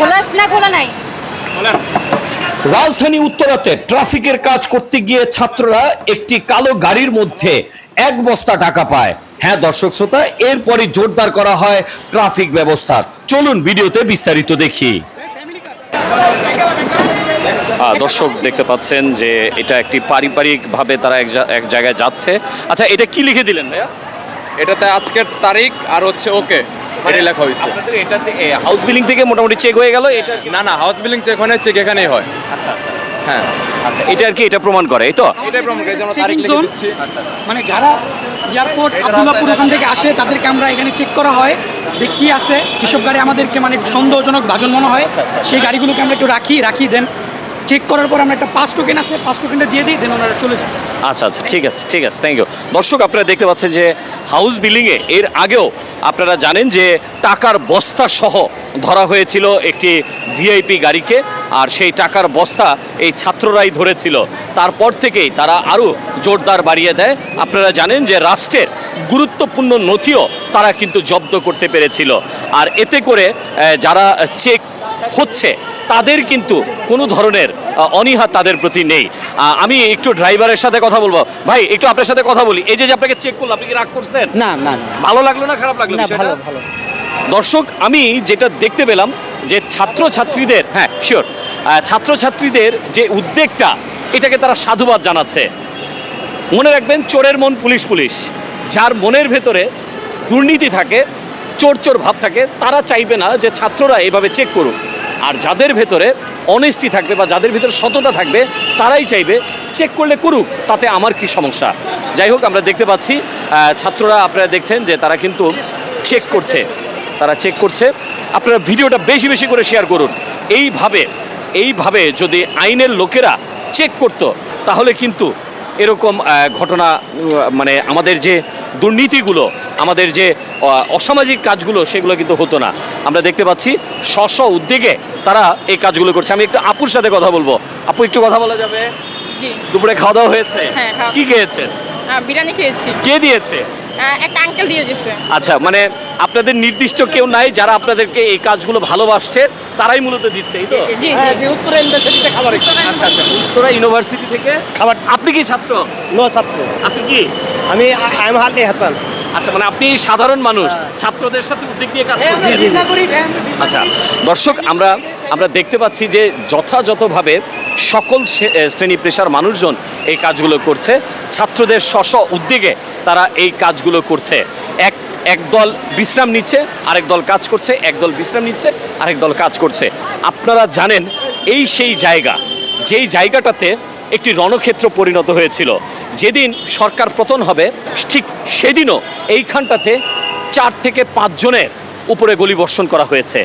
খোলা না খোলা নাই? রাজধানী উত্তরাতে ট্রাফিকের কাজ করতে গিয়ে ছাত্ররা একটি কালো গাড়ির মধ্যে এক বস্তা টাকা পায়। হ্যাঁ দর্শক শ্রোতা এরপরই জোরদার করা হয় ট্রাফিক ব্যবস্থা চলুন ভিডিওতে বিস্তারিত দেখি। দর্শক দেখতে পাচ্ছেন যে এটা একটি পারিবারিকভাবে তারা এক জায়গায় যাচ্ছে। আচ্ছা এটা কি লিখে দিলেন ভাইয়া? এটাতে আজকের তারিখ আর হচ্ছে ওকে। এটা লেখা হয়েছে। এটা হাউস বিলিং থেকে মোটামুটি চেক হয়ে গেল? এটা না না হাউস বিলিং চেক হয় না চেক এখানেই হয়। আচ্ছা আচ্ছা। হ্যাঁ। আচ্ছা এটা আর কি এটা প্রমাণ করে এই তো? এটাই প্রমাণ করে যে আমরা তারিখ লিখে দিচ্ছি। মানে যারা এয়ারপোর্ট আব্দুল্লাপুর ওখান থেকে আসে তাদেরকে আমরা এখানে চেক করা হয়। যে কি আছে কিসব গাড়ি আমাদেরকে মানে সন্দেহজনক ভাজন মনে হয় সেই গাড়িগুলোকে আমরা একটু রাখি রাখি দেন চেক করার পর আমরা একটা পাস টোকেন আছে পাস টোকেনটা দিয়ে দিই দেন ওনারা চলে যায় আচ্ছা আচ্ছা ঠিক আছে ঠিক আছে থ্যাংক ইউ দর্শক, আপনারা দেখতে পাচ্ছেন যে হাউস বিল্ডিংয়ে এর আগেও আপনারা জানেন যে টাকার বস্তা সহ ধরা হয়েছিল একটি ভিআইপি গাড়িকে, আর সেই টাকার বস্তা এই ছাত্ররাই ধরেছিল। তারপর থেকেই তারা আরও জোরদার বাড়িয়ে দেয়। আপনারা জানেন যে রাষ্ট্রের গুরুত্বপূর্ণ নথিও তারা কিন্তু জব্দ করতে পেরেছিল। আর এতে করে যারা চেক হচ্ছে তাদের কিন্তু কোনো ধরনের অনীহা তাদের প্রতি নেই। আমি একটু ড্রাইভারের সাথে কথা বলব। ভাই একটু আপনার সাথে কথা বলি। এই যে আপনাকে চেক করল আপনি কি রাগ করছেন? না না ভালো লাগল না খারাপ লাগল ভালো ভালো। দর্শক আমি যেটা দেখতে পেলাম যে ছাত্র ছাত্রীদের হ্যাঁ শিওর ছাত্র ছাত্রীদের যে উদ্বেগটা এটাকে তারা সাধুবাদ জানাচ্ছে। মনে রাখবেন চোরের মন পুলিশ পুলিশ যার মনের ভেতরে দুর্নীতি থাকে চোর চোর ভাব থাকে, তারা চাইবে না যে ছাত্ররা এভাবে চেক করুক। আর যাদের ভেতরে অনেস্টি থাকবে বা যাদের ভেতরে সততা থাকবে, তারাই চাইবে চেক করলে করুক, তাতে আমার কি সমস্যা? যাই হোক, আমরা দেখতে পাচ্ছি ছাত্ররা আপনারা দেখছেন যে তারা কিন্তু চেক করছে, তারা চেক করছে। আপনারা ভিডিওটা বেশি বেশি করে শেয়ার করুন। এইভাবে এইভাবে যদি আইনের লোকেরা চেক করতো, তাহলে কিন্তু এরকম ঘটনা মানে আমাদের যে দুর্নীতিগুলো আমাদের যে অসামাজিক কাজগুলো সেগুলো কিন্তু হতো না। আমরা দেখতে পাচ্ছি স্ব উদ্যোগে তারা এই কাজগুলো করছে। আমি একটু আপুর সাথে কথা বলব। আপু একটু কথা বলা যাবে? দুপুরে খাওয়া দাওয়া হয়েছে? হ্যাঁ, কি খেয়েছেন? বিরিয়ানি খেয়েছি। কে দিয়েছে? একটা আঙ্কেল দিয়ে দিয়েছে আচ্ছা মানে আপনাদের নির্দিষ্ট কেউ নাই যারা আপনাদেরকে এই কাজগুলো ভালোবাসছে তারাই মূলত দিচ্ছে এই তো? জি হ্যাঁ যে উত্তরা ইউনিভার্সিটিতে খাবার আচ্ছা আচ্ছা। উত্তরা ইউনিভার্সিটি থেকে? খাবার আপনি কি ছাত্র? নো ছাত্র। আপনি কি? আমি হালি হাসান। আচ্ছা মানে আপনি সাধারণ মানুষ ছাত্রদের সাথে উদ্যোগ নিয়ে কাজ করছেন। জি। আচ্ছা দর্শক আমরা আমরা দেখতে পাচ্ছি যে যথাযথভাবে সকল শ্রেণি পেশার মানুষজন এই কাজগুলো করছে। ছাত্রদের স্ব উদ্যোগে তারা এই কাজগুলো করছে। এক এক দল বিশ্রাম নিচ্ছে, আরেক দল কাজ করছে, এক দল বিশ্রাম নিচ্ছে, আরেক দল কাজ করছে। আপনারা জানেন, এই সেই জায়গা, যেই জায়গাটাতে একটি রণক্ষেত্র পরিণত হয়েছিল। যেদিন সরকার পতন হবে, ঠিক সেদিনও এইখানটাতে চার থেকে পাঁচজনের উপরে গুলিবর্ষণ করা হয়েছে।